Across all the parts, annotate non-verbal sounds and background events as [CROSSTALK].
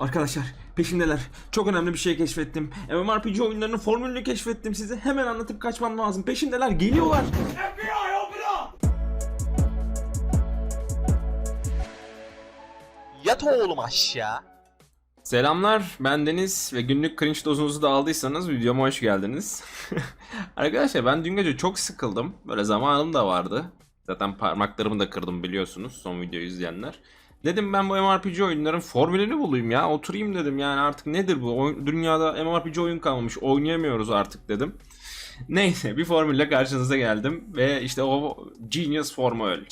Arkadaşlar peşindeler. Çok önemli bir şey keşfettim. MMORPG oyunlarının formülünü keşfettim size. Hemen anlatıp kaçmam lazım. Peşindeler geliyorlar. Yat oğlum aşağı. Selamlar ben Deniz ve günlük cringe dozunuzu da aldıysanız videoma hoş geldiniz. [LAUGHS] Arkadaşlar ben dün gece çok sıkıldım. Böyle zamanım da vardı. Zaten parmaklarımı da kırdım biliyorsunuz son videoyu izleyenler. Dedim ben bu MMORPG oyunların formülünü bulayım ya. Oturayım dedim yani artık nedir bu? Oyun, dünyada MMORPG oyun kalmamış. Oynayamıyoruz artık dedim. Neyse bir formülle karşınıza geldim. Ve işte o Genius formül.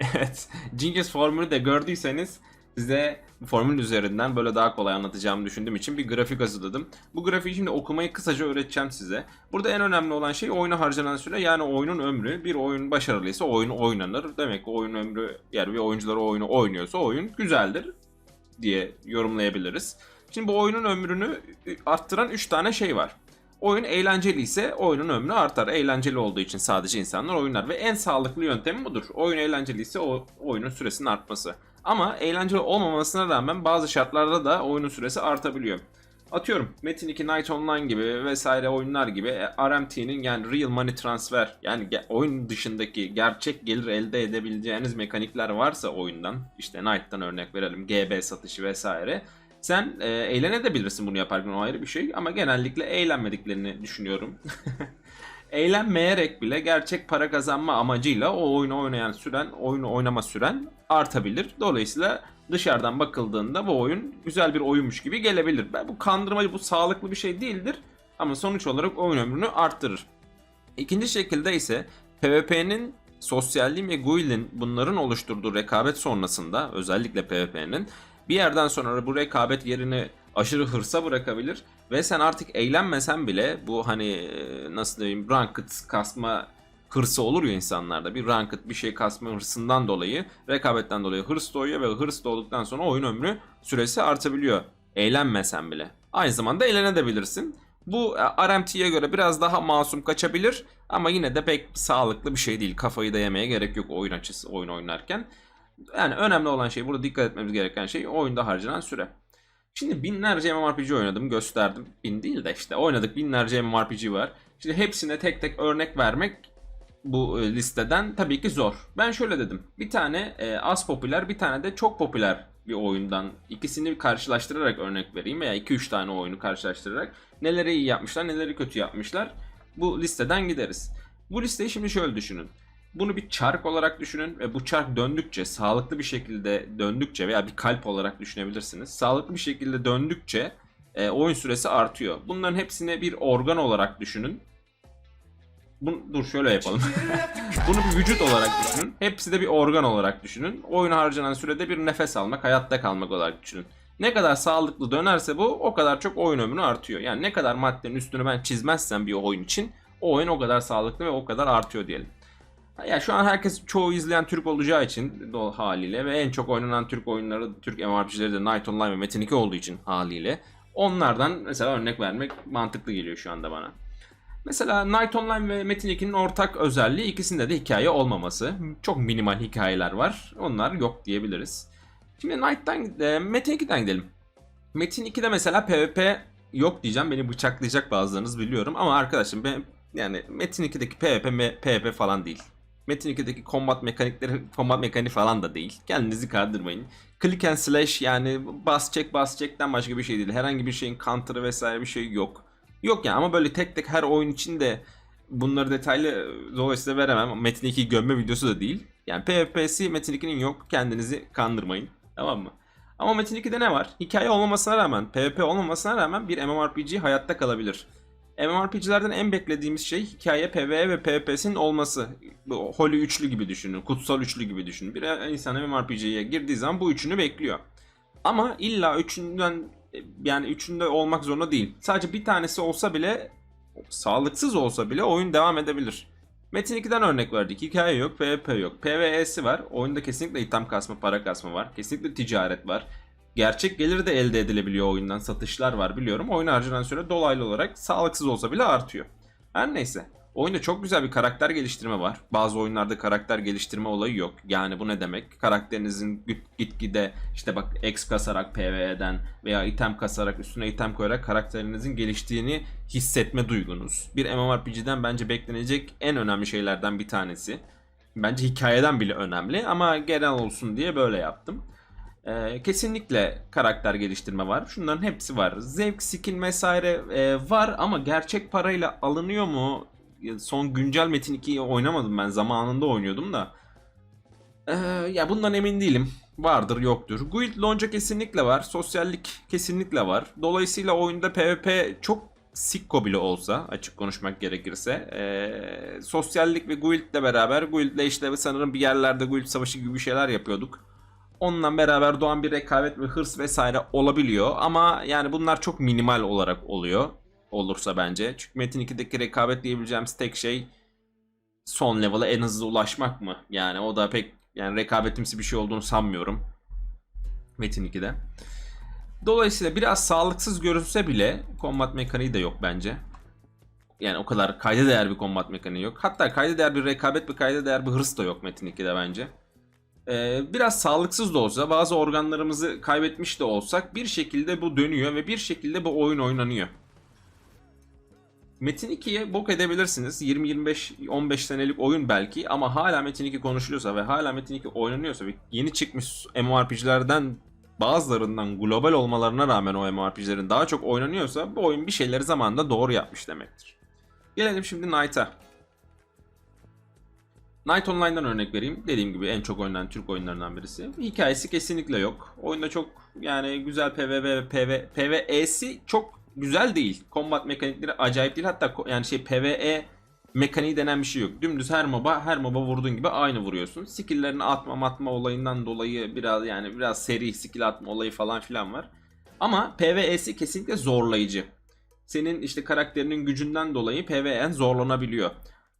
[LAUGHS] evet. Genius formülü de gördüyseniz size formül üzerinden böyle daha kolay anlatacağımı düşündüğüm için bir grafik hazırladım. Bu grafiği şimdi okumayı kısaca öğreteceğim size. Burada en önemli olan şey oyuna harcanan süre yani oyunun ömrü. Bir oyun başarılıysa oyun oynanır. Demek ki oyun ömrü yani bir oyuncular oyunu oynuyorsa oyun güzeldir diye yorumlayabiliriz. Şimdi bu oyunun ömrünü arttıran 3 tane şey var. Oyun eğlenceli ise oyunun ömrü artar. Eğlenceli olduğu için sadece insanlar oynar ve en sağlıklı yöntemi budur. Oyun eğlenceli ise o oyunun süresinin artması. Ama eğlenceli olmamasına rağmen bazı şartlarda da oyunun süresi artabiliyor. Atıyorum Metin 2 Night Online gibi vesaire oyunlar gibi e, RMT'nin yani Real Money Transfer yani oyun dışındaki gerçek gelir elde edebileceğiniz mekanikler varsa oyundan işte Knight'tan örnek verelim GB satışı vesaire sen e, eğlenebilirsin bunu yaparken o ayrı bir şey ama genellikle eğlenmediklerini düşünüyorum. [LAUGHS] Eğlenmeyerek bile gerçek para kazanma amacıyla o oyunu oynayan süren, oyunu oynama süren artabilir. Dolayısıyla dışarıdan bakıldığında bu oyun güzel bir oyunmuş gibi gelebilir. Ben bu kandırmacı, bu sağlıklı bir şey değildir ama sonuç olarak oyun ömrünü arttırır. İkinci şekilde ise PvP'nin sosyalliğin ve Guild'in bunların oluşturduğu rekabet sonrasında özellikle PvP'nin bir yerden sonra bu rekabet yerini aşırı hırsa bırakabilir ve sen artık eğlenmesen bile bu hani e, nasıl diyeyim ranked kasma hırsı olur ya insanlarda bir ranked bir şey kasma hırsından dolayı rekabetten dolayı hırs doğuyor ve hırs doğduktan sonra oyun ömrü süresi artabiliyor eğlenmesen bile. Aynı zamanda eğlenebilirsin. Bu e, RMT'ye göre biraz daha masum kaçabilir ama yine de pek sağlıklı bir şey değil. Kafayı da yemeye gerek yok oyun açısı oyun oynarken. Yani önemli olan şey burada dikkat etmemiz gereken şey oyunda harcanan süre. Şimdi binlerce MMORPG oynadım gösterdim. Bin değil de işte oynadık binlerce MMORPG var. Şimdi hepsine tek tek örnek vermek bu e, listeden tabii ki zor. Ben şöyle dedim. Bir tane e, az popüler bir tane de çok popüler bir oyundan ikisini karşılaştırarak örnek vereyim veya 2-3 tane oyunu karşılaştırarak neleri iyi yapmışlar neleri kötü yapmışlar bu listeden gideriz. Bu listeyi şimdi şöyle düşünün. Bunu bir çark olarak düşünün ve bu çark döndükçe, sağlıklı bir şekilde döndükçe veya bir kalp olarak düşünebilirsiniz. Sağlıklı bir şekilde döndükçe e, oyun süresi artıyor. Bunların hepsini bir organ olarak düşünün. Bunu, dur şöyle yapalım. [LAUGHS] Bunu bir vücut olarak düşünün. Hepsi de bir organ olarak düşünün. Oyuna harcanan sürede bir nefes almak, hayatta kalmak olarak düşünün. Ne kadar sağlıklı dönerse bu o kadar çok oyun ömrü artıyor. Yani ne kadar maddenin üstünü ben çizmezsem bir oyun için o oyun o kadar sağlıklı ve o kadar artıyor diyelim. Ya şu an herkes çoğu izleyen Türk olacağı için haliyle ve en çok oynanan Türk oyunları, Türk MMORPG'leri de Night Online ve Metin 2 olduğu için haliyle onlardan mesela örnek vermek mantıklı geliyor şu anda bana. Mesela Night Online ve Metin 2'nin ortak özelliği ikisinde de hikaye olmaması. Çok minimal hikayeler var. Onlar yok diyebiliriz. Şimdi Night'tan e, Metin 2'den gidelim. Metin 2'de mesela PvP yok diyeceğim. Beni bıçaklayacak bazılarınız biliyorum ama arkadaşım ben yani Metin 2'deki PvP me- PvP falan değil. Metin 2'deki combat mekanikleri combat mekaniği falan da değil. Kendinizi kandırmayın. Click and slash yani bas çek bas çekten başka bir şey değil. Herhangi bir şeyin counter'ı vesaire bir şey yok. Yok yani ama böyle tek tek her oyun için de bunları detaylı dolayısıyla veremem. Metin 2 gömme videosu da değil. Yani PvP'si Metin 2'nin yok. Kendinizi kandırmayın. Tamam mı? Ama Metin 2'de ne var? Hikaye olmamasına rağmen, PvP olmamasına rağmen bir MMORPG hayatta kalabilir. MMORPG'lerden en beklediğimiz şey hikaye, PvE ve PvP'sinin olması. Holy üçlü gibi düşünün, kutsal üçlü gibi düşünün. Bir insan MMORPG'ye girdiği zaman bu üçünü bekliyor. Ama illa üçünden yani üçünde olmak zorunda değil. Sadece bir tanesi olsa bile sağlıksız olsa bile oyun devam edebilir. Metin 2'den örnek verdik. Hikaye yok, PvP yok. PvE'si var. Oyunda kesinlikle item kasma, para kasma var. Kesinlikle ticaret var. Gerçek gelir de elde edilebiliyor oyundan. Satışlar var biliyorum. Oyun harcanan süre dolaylı olarak sağlıksız olsa bile artıyor. Her neyse. Oyunda çok güzel bir karakter geliştirme var. Bazı oyunlarda karakter geliştirme olayı yok. Yani bu ne demek? Karakterinizin git- gitgide işte bak X kasarak PvE'den veya item kasarak üstüne item koyarak karakterinizin geliştiğini hissetme duygunuz. Bir MMORPG'den bence beklenecek en önemli şeylerden bir tanesi. Bence hikayeden bile önemli ama genel olsun diye böyle yaptım. Ee, kesinlikle karakter geliştirme var. Şunların hepsi var. Zevk, skin vesaire e, var ama gerçek parayla alınıyor mu? Son güncel Metin 2'yi oynamadım ben. Zamanında oynuyordum da. Ee, ya bundan emin değilim. Vardır yoktur. Guild Launch'a kesinlikle var. Sosyallik kesinlikle var. Dolayısıyla oyunda PvP çok sikko bile olsa açık konuşmak gerekirse ee, sosyallik ve Guild'le beraber Guild'le işte sanırım bir yerlerde Guild savaşı gibi bir şeyler yapıyorduk. Onunla beraber doğan bir rekabet ve hırs vesaire olabiliyor ama yani bunlar çok minimal olarak oluyor olursa bence. Çünkü Metin 2'deki rekabet diyebileceğimiz tek şey son level'a en hızlı ulaşmak mı? Yani o da pek yani rekabetimsi bir şey olduğunu sanmıyorum. Metin 2'de. Dolayısıyla biraz sağlıksız görünse bile kombat mekaniği de yok bence. Yani o kadar kayda değer bir kombat mekaniği yok. Hatta kayda değer bir rekabet ve kayda değer bir hırs da yok Metin 2'de bence. Ee, biraz sağlıksız da olsa bazı organlarımızı kaybetmiş de olsak bir şekilde bu dönüyor ve bir şekilde bu oyun oynanıyor. Metin 2'ye bok edebilirsiniz. 20-25-15 senelik oyun belki ama hala Metin 2 konuşuluyorsa ve hala Metin 2 oynanıyorsa ve yeni çıkmış MMORPG'lerden bazılarından global olmalarına rağmen o MMORPG'lerin daha çok oynanıyorsa bu oyun bir şeyleri zamanında doğru yapmış demektir. Gelelim şimdi Knight'a. Knight Online'dan örnek vereyim. Dediğim gibi en çok oynanan Türk oyunlarından birisi. Hikayesi kesinlikle yok. Oyunda çok yani güzel PvP PV, PvE'si çok güzel değil. Combat mekanikleri acayip değil. Hatta yani şey PvE mekaniği denen bir şey yok. Dümdüz her moba her moba vurduğun gibi aynı vuruyorsun. Skill'lerini atma atma olayından dolayı biraz yani biraz seri skill atma olayı falan filan var. Ama PvE'si kesinlikle zorlayıcı. Senin işte karakterinin gücünden dolayı PvE'n zorlanabiliyor.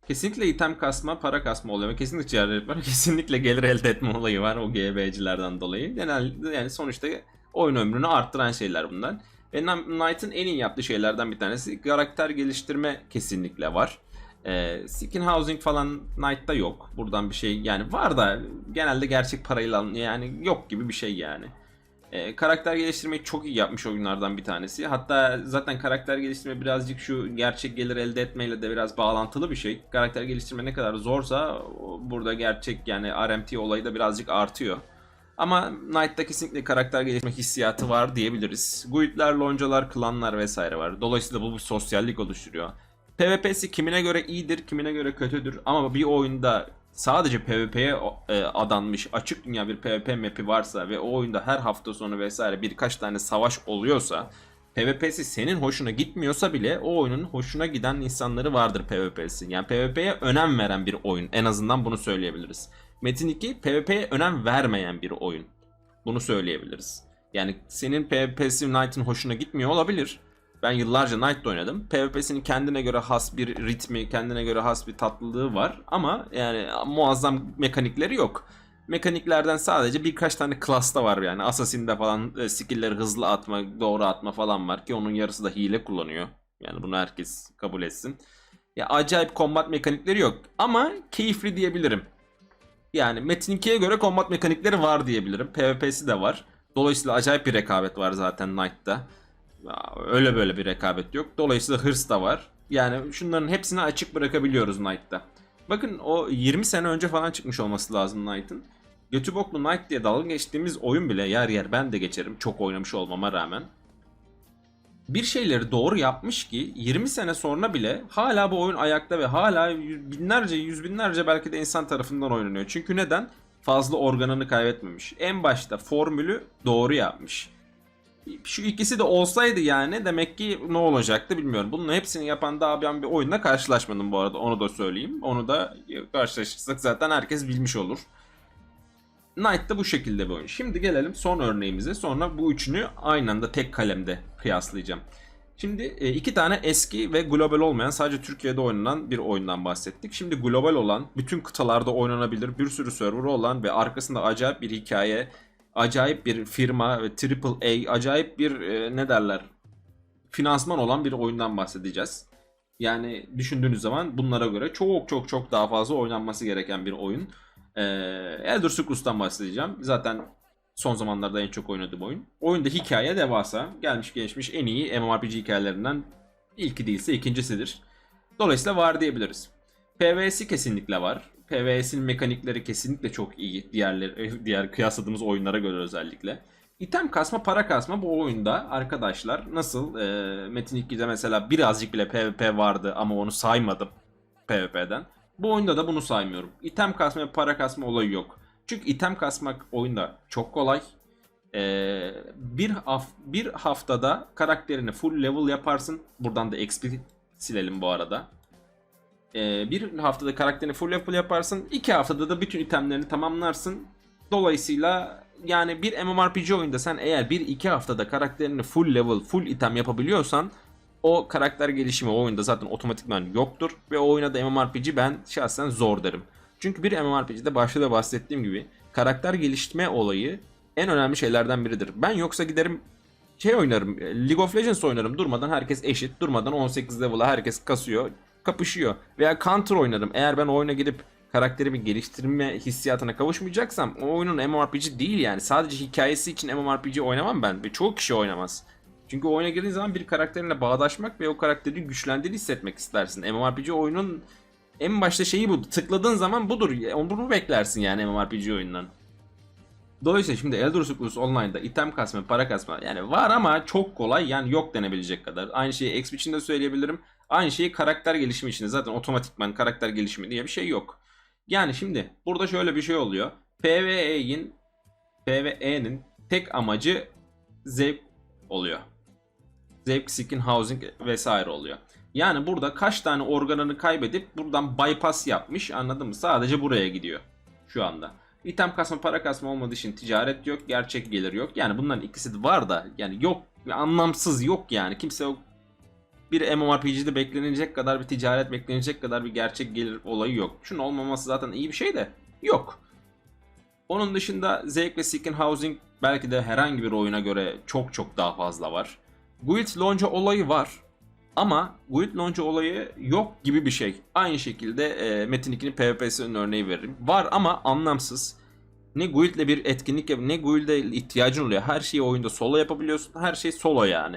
Kesinlikle item kasma, para kasma oluyor. ve Kesinlikle ticaret var. [LAUGHS] Kesinlikle gelir elde etme olayı var o GB'cilerden dolayı. Genelde yani sonuçta oyun ömrünü arttıran şeyler bunlar. Ve Knight'ın en iyi yaptığı şeylerden bir tanesi karakter geliştirme kesinlikle var. Ee, skin housing falan Knight'ta yok. Buradan bir şey yani var da genelde gerçek parayla yani yok gibi bir şey yani. Ee, karakter geliştirmeyi çok iyi yapmış oyunlardan bir tanesi. Hatta zaten karakter geliştirme birazcık şu gerçek gelir elde etmeyle de biraz bağlantılı bir şey. Karakter geliştirme ne kadar zorsa burada gerçek yani RMT olayı da birazcık artıyor. Ama Knight'ta kesinlikle karakter geliştirme hissiyatı var diyebiliriz. Guildler, loncalar, klanlar vesaire var. Dolayısıyla bu bir sosyallik oluşturuyor. PvP'si kimine göre iyidir, kimine göre kötüdür. Ama bir oyunda sadece PvP'ye e, adanmış açık dünya bir PvP map'i varsa ve o oyunda her hafta sonu vesaire birkaç tane savaş oluyorsa PvP'si senin hoşuna gitmiyorsa bile o oyunun hoşuna giden insanları vardır PvP'si. Yani PvP'ye önem veren bir oyun. En azından bunu söyleyebiliriz. Metin 2 PvP'ye önem vermeyen bir oyun. Bunu söyleyebiliriz. Yani senin PvP'si Knight'ın hoşuna gitmiyor olabilir. Ben yıllarca Knight'da oynadım. PvP'sinin kendine göre has bir ritmi, kendine göre has bir tatlılığı var. Ama yani muazzam mekanikleri yok. Mekaniklerden sadece birkaç tane class'ta var yani. Assassin'de falan e, skill'leri hızlı atma, doğru atma falan var ki onun yarısı da hile kullanıyor. Yani bunu herkes kabul etsin. Ya acayip combat mekanikleri yok ama keyifli diyebilirim. Yani Metin 2'ye göre combat mekanikleri var diyebilirim. PvP'si de var. Dolayısıyla acayip bir rekabet var zaten Knight'ta. Öyle böyle bir rekabet yok. Dolayısıyla hırs da var. Yani şunların hepsini açık bırakabiliyoruz Knight'ta. Bakın o 20 sene önce falan çıkmış olması lazım Knight'ın. Götü boklu Knight diye dalga geçtiğimiz oyun bile yer yer ben de geçerim çok oynamış olmama rağmen. Bir şeyleri doğru yapmış ki 20 sene sonra bile hala bu oyun ayakta ve hala binlerce yüz binlerce belki de insan tarafından oynanıyor. Çünkü neden? Fazla organını kaybetmemiş. En başta formülü doğru yapmış. Şu ikisi de olsaydı yani demek ki ne olacaktı bilmiyorum. Bunun hepsini yapan daha ben bir oyunla karşılaşmadım bu arada onu da söyleyeyim. Onu da karşılaşırsak zaten herkes bilmiş olur. Knight da bu şekilde bir oyun. Şimdi gelelim son örneğimize. Sonra bu üçünü aynı anda tek kalemde kıyaslayacağım. Şimdi e, iki tane eski ve global olmayan sadece Türkiye'de oynanan bir oyundan bahsettik. Şimdi global olan, bütün kıtalarda oynanabilir, bir sürü server olan ve arkasında acayip bir hikaye, acayip bir firma ve AAA, acayip bir e, ne derler finansman olan bir oyundan bahsedeceğiz. Yani düşündüğünüz zaman bunlara göre çok çok çok daha fazla oynanması gereken bir oyun. Ee, Elder Scrolls'tan bahsedeceğim. Zaten son zamanlarda en çok oynadığım oyun. Oyunda hikaye devasa. Gelmiş geçmiş en iyi MMORPG hikayelerinden ilki değilse ikincisidir. Dolayısıyla var diyebiliriz. PvS'i kesinlikle var. PvS'in mekanikleri kesinlikle çok iyi. Diğerleri, [LAUGHS] diğer kıyasladığımız oyunlara göre özellikle. İtem kasma, para kasma bu oyunda arkadaşlar nasıl e, Metin 2'de mesela birazcık bile PvP vardı ama onu saymadım PvP'den. Bu oyunda da bunu saymıyorum. İtem kasma ve para kasma olayı yok. Çünkü item kasmak oyunda çok kolay. Ee, bir, haf bir haftada karakterini full level yaparsın. Buradan da XP silelim bu arada. Ee, bir haftada karakterini full level yaparsın. iki haftada da bütün itemlerini tamamlarsın. Dolayısıyla yani bir MMORPG oyunda sen eğer bir iki haftada karakterini full level, full item yapabiliyorsan o karakter gelişimi o oyunda zaten otomatikman yoktur. Ve o oyuna da MMORPG ben şahsen zor derim. Çünkü bir MMORPG'de başta da bahsettiğim gibi karakter geliştirme olayı en önemli şeylerden biridir. Ben yoksa giderim şey oynarım, League of Legends oynarım durmadan herkes eşit, durmadan 18 level'a herkes kasıyor, kapışıyor. Veya Counter oynarım. Eğer ben oyuna gidip karakterimi geliştirme hissiyatına kavuşmayacaksam o oyunun MMORPG değil yani. Sadece hikayesi için MMORPG oynamam ben ve çoğu kişi oynamaz. Çünkü oyuna girdiğin zaman bir karakterinle bağdaşmak ve o karakterin güçlendiğini hissetmek istersin. MMORPG oyunun en başta şeyi bu. Tıkladığın zaman budur. Bunu beklersin yani MMORPG oyundan. Dolayısıyla şimdi Elder Scrolls Online'da item kasma, para kasma yani var ama çok kolay yani yok denebilecek kadar. Aynı şeyi XP için de söyleyebilirim. Aynı şeyi karakter gelişimi için zaten otomatikman karakter gelişimi diye bir şey yok. Yani şimdi burada şöyle bir şey oluyor. PvE'nin PvE'nin tek amacı zevk oluyor. Zevk, skin, housing vesaire oluyor. Yani burada kaç tane organını kaybedip buradan bypass yapmış anladın mı? Sadece buraya gidiyor şu anda. İtem kasma para kasma olmadığı için ticaret yok, gerçek gelir yok. Yani bunların ikisi de var da yani yok, anlamsız yok yani. Kimse o bir MMORPG'de beklenecek kadar bir ticaret beklenecek kadar bir gerçek gelir olayı yok. Şunun olmaması zaten iyi bir şey de yok. Onun dışında zevk ve skin housing belki de herhangi bir oyuna göre çok çok daha fazla var. Guild Launcher olayı var. Ama Guild Launcher olayı yok gibi bir şey. Aynı şekilde e, Metin 2'nin PvP'sinin örneği veririm. Var ama anlamsız. Ne Guild'le bir etkinlik yap, ne Guild'e ihtiyacın oluyor. Her şeyi oyunda solo yapabiliyorsun. Her şey solo yani.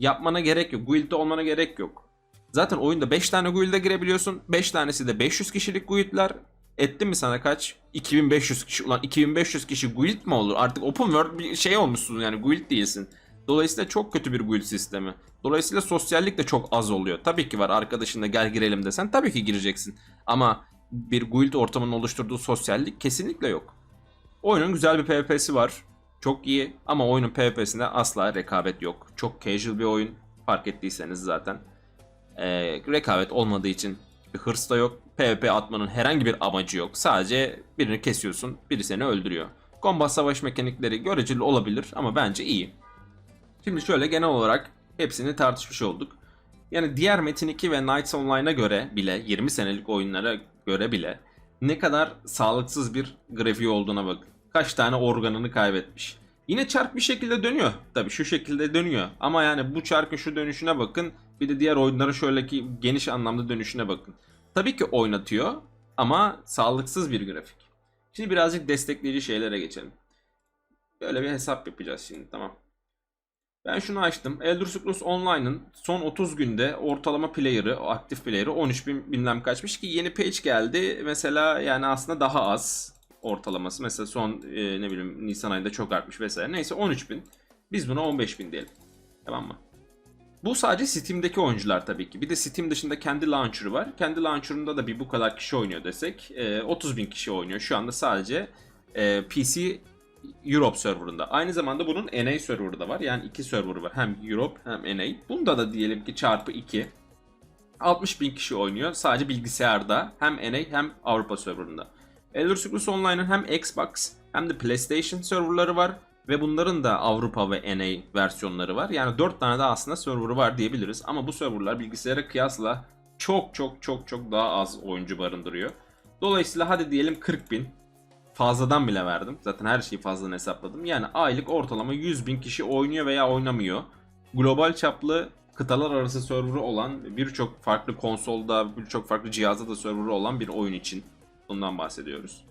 Yapmana gerek yok. Guild'de olmana gerek yok. Zaten oyunda 5 tane guild'e girebiliyorsun. 5 tanesi de 500 kişilik guild'ler. Etti mi sana kaç? 2500 kişi. Ulan 2500 kişi guild mi olur? Artık open world bir şey olmuşsun yani guild değilsin. Dolayısıyla çok kötü bir guild sistemi. Dolayısıyla sosyallik de çok az oluyor. Tabii ki var arkadaşınla gel girelim desen tabii ki gireceksin. Ama bir guild ortamının oluşturduğu sosyallik kesinlikle yok. Oyunun güzel bir PvP'si var. Çok iyi ama oyunun PvP'sinde asla rekabet yok. Çok casual bir oyun. Fark ettiyseniz zaten. Ee, rekabet olmadığı için bir hırs da yok. PvP atmanın herhangi bir amacı yok. Sadece birini kesiyorsun, biri seni öldürüyor. Combat savaş mekanikleri göreceli olabilir ama bence iyi. Şimdi şöyle genel olarak hepsini tartışmış olduk. Yani diğer Metin 2 ve Knights Online'a göre bile 20 senelik oyunlara göre bile ne kadar sağlıksız bir grafiği olduğuna bakın. Kaç tane organını kaybetmiş. Yine çark bir şekilde dönüyor. Tabi şu şekilde dönüyor. Ama yani bu çarkın şu dönüşüne bakın. Bir de diğer oyunların şöyleki geniş anlamda dönüşüne bakın. Tabii ki oynatıyor ama sağlıksız bir grafik. Şimdi birazcık destekleyici şeylere geçelim. Böyle bir hesap yapacağız şimdi tamam. Ben şunu açtım. Elder Scrolls Online'ın son 30 günde ortalama player'ı, aktif player'ı 13 bin bilmem kaçmış ki yeni patch geldi. Mesela yani aslında daha az ortalaması. Mesela son e, ne bileyim Nisan ayında çok artmış vesaire. Neyse 13 bin. Biz buna 15 bin diyelim. Tamam mı? Bu sadece Steam'deki oyuncular tabii ki. Bir de Steam dışında kendi launcher'ı var. Kendi launcher'ında da bir bu kadar kişi oynuyor desek. E, 30 bin kişi oynuyor. Şu anda sadece e, PC Europe serverında. Aynı zamanda bunun NA serverı da var. Yani iki server var. Hem Europe hem NA. Bunda da diyelim ki çarpı 2. 60 bin kişi oynuyor. Sadece bilgisayarda. Hem NA hem Avrupa serverında. Elder Scrolls Online'ın hem Xbox hem de PlayStation serverları var. Ve bunların da Avrupa ve NA versiyonları var. Yani 4 tane daha aslında serverı var diyebiliriz. Ama bu serverlar bilgisayara kıyasla çok çok çok çok daha az oyuncu barındırıyor. Dolayısıyla hadi diyelim 40 bin fazladan bile verdim. Zaten her şeyi fazladan hesapladım. Yani aylık ortalama 100 bin kişi oynuyor veya oynamıyor. Global çaplı kıtalar arası server'ı olan birçok farklı konsolda, birçok farklı cihazda da server'ı olan bir oyun için bundan bahsediyoruz.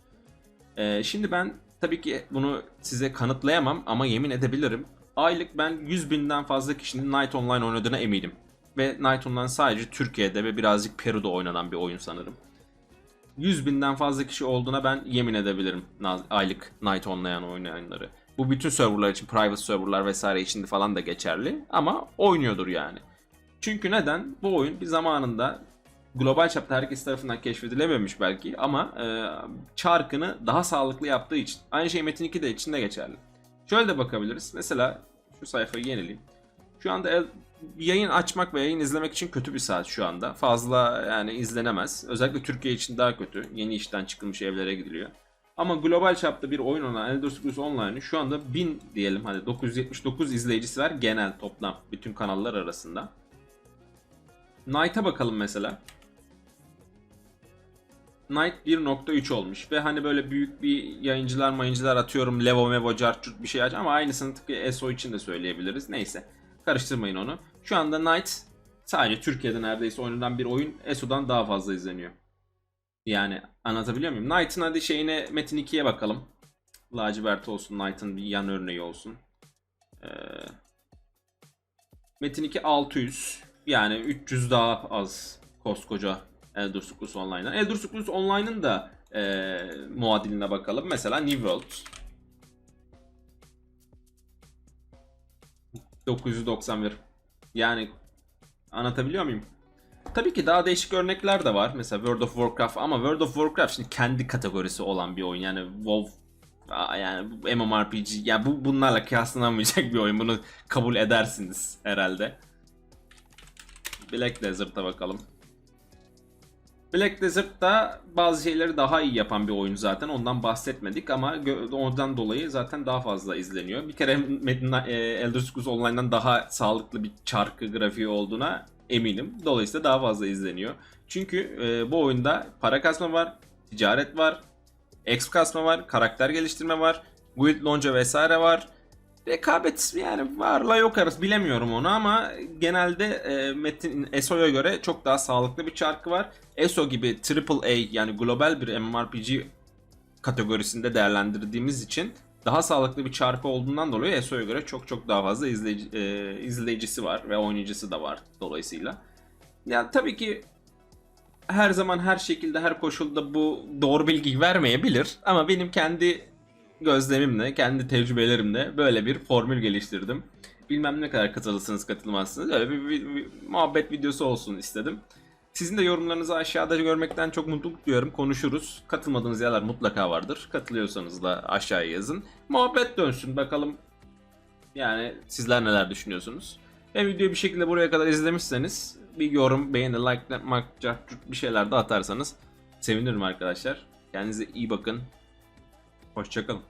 Ee, şimdi ben tabii ki bunu size kanıtlayamam ama yemin edebilirim. Aylık ben 100 binden fazla kişinin Night Online oynadığına eminim. Ve Night Online sadece Türkiye'de ve birazcık Peru'da oynanan bir oyun sanırım. 100 binden fazla kişi olduğuna ben yemin edebilirim aylık Night Online oynayanları. Bu bütün serverlar için, private serverlar vesaire için falan da geçerli ama oynuyordur yani. Çünkü neden? Bu oyun bir zamanında global çapta herkes tarafından keşfedilememiş belki ama e, çarkını daha sağlıklı yaptığı için. Aynı şey Metin 2 de için de geçerli. Şöyle de bakabiliriz. Mesela şu sayfayı yenileyim. Şu anda yayın açmak ve yayın izlemek için kötü bir saat şu anda. Fazla yani izlenemez. Özellikle Türkiye için daha kötü. Yeni işten çıkılmış evlere gidiliyor. Ama global çapta bir oyun olan Elder Scrolls Online'ı şu anda 1000 diyelim hadi 979 izleyicisi var genel toplam bütün kanallar arasında. Knight'a bakalım mesela. Knight 1.3 olmuş ve hani böyle büyük bir yayıncılar mayıncılar atıyorum Levo Mevo Carchurt bir şey aç ama aynısını tıpkı ESO için de söyleyebiliriz. Neyse karıştırmayın onu. Şu anda Knight sadece Türkiye'de neredeyse oynanan bir oyun ESO'dan daha fazla izleniyor. Yani anlatabiliyor muyum? Knight'ın hadi şeyine Metin 2'ye bakalım. Lacivert olsun, Knight'ın bir yan örneği olsun. Ee, Metin 2 600. Yani 300 daha az koskoca Elder Scrolls Online'dan. Elder Scrolls Online'ın da e, muadiline bakalım. Mesela New World. 991. Yani anlatabiliyor muyum? Tabii ki daha değişik örnekler de var. Mesela World of Warcraft ama World of Warcraft şimdi kendi kategorisi olan bir oyun. Yani WoW yani MMORPG ya bu bunlarla kıyaslanamayacak [LAUGHS] bir oyun. Bunu kabul edersiniz herhalde. Black Desert'a bakalım. Black Desert'ta bazı şeyleri daha iyi yapan bir oyun zaten. Ondan bahsetmedik ama ondan dolayı zaten daha fazla izleniyor. Bir kere Metin- e, Elder Scrolls Online'dan daha sağlıklı bir çarkı grafiği olduğuna eminim. Dolayısıyla daha fazla izleniyor. Çünkü e, bu oyunda para kasma var, ticaret var, exp kasma var, karakter geliştirme var, guild launch'a vesaire var. Rekabet yani varla yok arası bilemiyorum onu ama genelde e, Metin ESO'ya göre çok daha sağlıklı bir çarkı var. ESO gibi AAA yani global bir MMORPG kategorisinde değerlendirdiğimiz için daha sağlıklı bir çarpı olduğundan dolayı ESO'ya göre çok çok daha fazla izleyici, e, izleyicisi var ve oyuncusu da var dolayısıyla. Yani tabii ki her zaman her şekilde her koşulda bu doğru bilgi vermeyebilir ama benim kendi gözlemimle, kendi tecrübelerimle böyle bir formül geliştirdim. Bilmem ne kadar katılırsınız katılmazsınız. Öyle bir, bir- bir muhabbet videosu olsun istedim. Sizin de yorumlarınızı aşağıda görmekten çok mutluluk duyuyorum. Konuşuruz. Katılmadığınız yerler mutlaka vardır. Katılıyorsanız da aşağıya yazın. Muhabbet dönsün bakalım. Yani sizler neler düşünüyorsunuz? Ve videoyu bir şekilde buraya kadar izlemişseniz bir yorum, beğeni, like, yapmak, bir şeyler de atarsanız sevinirim arkadaşlar. Kendinize iyi bakın. Hoşçakalın.